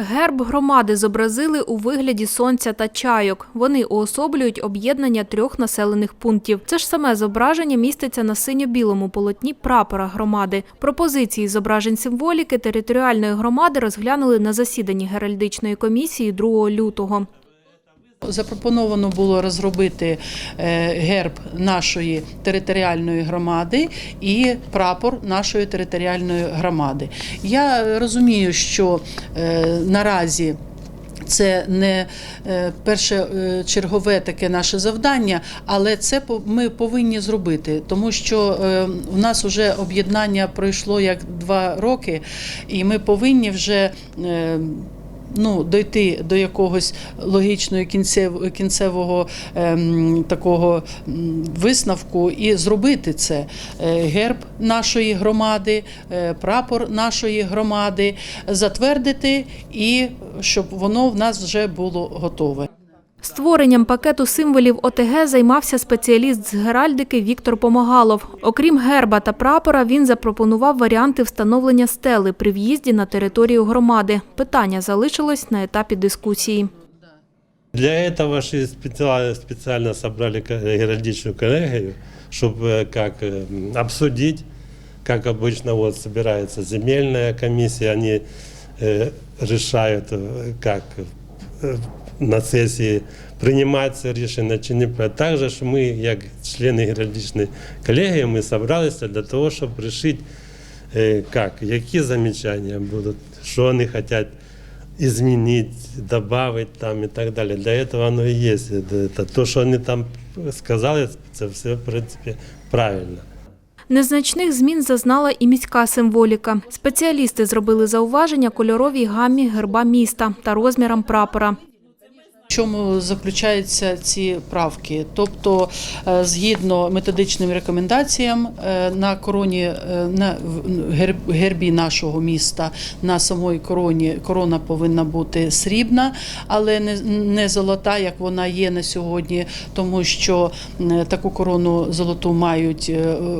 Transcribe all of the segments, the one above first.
Герб громади зобразили у вигляді сонця та чайок. Вони уособлюють об'єднання трьох населених пунктів. Це ж саме зображення міститься на синьо-білому полотні прапора громади. Пропозиції зображень символіки територіальної громади розглянули на засіданні геральдичної комісії 2 лютого. Запропоновано було розробити е, герб нашої територіальної громади і прапор нашої територіальної громади. Я розумію, що е, наразі. Це не е, перше чергове таке наше завдання, але це ми повинні зробити, тому що у нас вже об'єднання пройшло як два роки, і ми повинні вже. Ну, дойти до якогось логічного кінцевого кінцевого ем, такого висновку і зробити це. Е, Герб нашої громади, е, прапор нашої громади, затвердити і щоб воно в нас вже було готове. Створенням пакету символів ОТГ займався спеціаліст з геральдики Віктор Помогалов. Окрім герба та прапора, він запропонував варіанти встановлення стели при в'їзді на територію громади. Питання залишилось на етапі дискусії. Для этого же специально, специально собрали ко- геральдичную коллегию, чтобы как э, м, обсудить, как обычно вот собирается земельная комиссия, они э, решают, э, как э, на сессии приймається рішення чи не приймати. Також ж ми, як члени геральдичної колегії, ми зібралися для того, щоб вирішити, е, як, які замічання будуть, що вони хочуть изменить, добавить там и так далее. Для этого оно и есть. Это, это то, что они там сказали, це все, в принципі, правильно. Незначних змін зазнала і міська символіка. Спеціалісти зробили зауваження кольоровій гамі герба міста та розмірам прапора. Чому заключаються ці правки? Тобто, е, згідно методичним рекомендаціям е, на короні е, на гербі нашого міста на самої короні корона повинна бути срібна, але не, не золота, як вона є на сьогодні, тому що таку корону золоту мають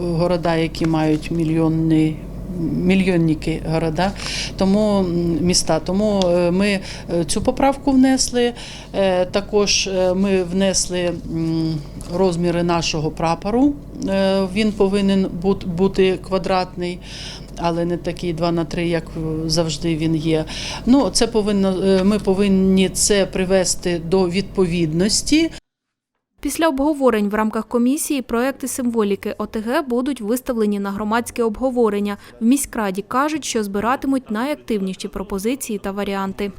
города, які мають мільйонний мільйонники города, тому міста. Тому е, ми е, цю поправку внесли. Е, Також ми внесли розміри нашого прапору. Він повинен бути квадратний. Але не такий 2 на 3, як завжди він є. Ну, це повинно, ми повинні це привести до відповідності. Після обговорень в рамках комісії проекти символіки ОТГ будуть виставлені на громадське обговорення. В міськраді кажуть, що збиратимуть найактивніші пропозиції та варіанти.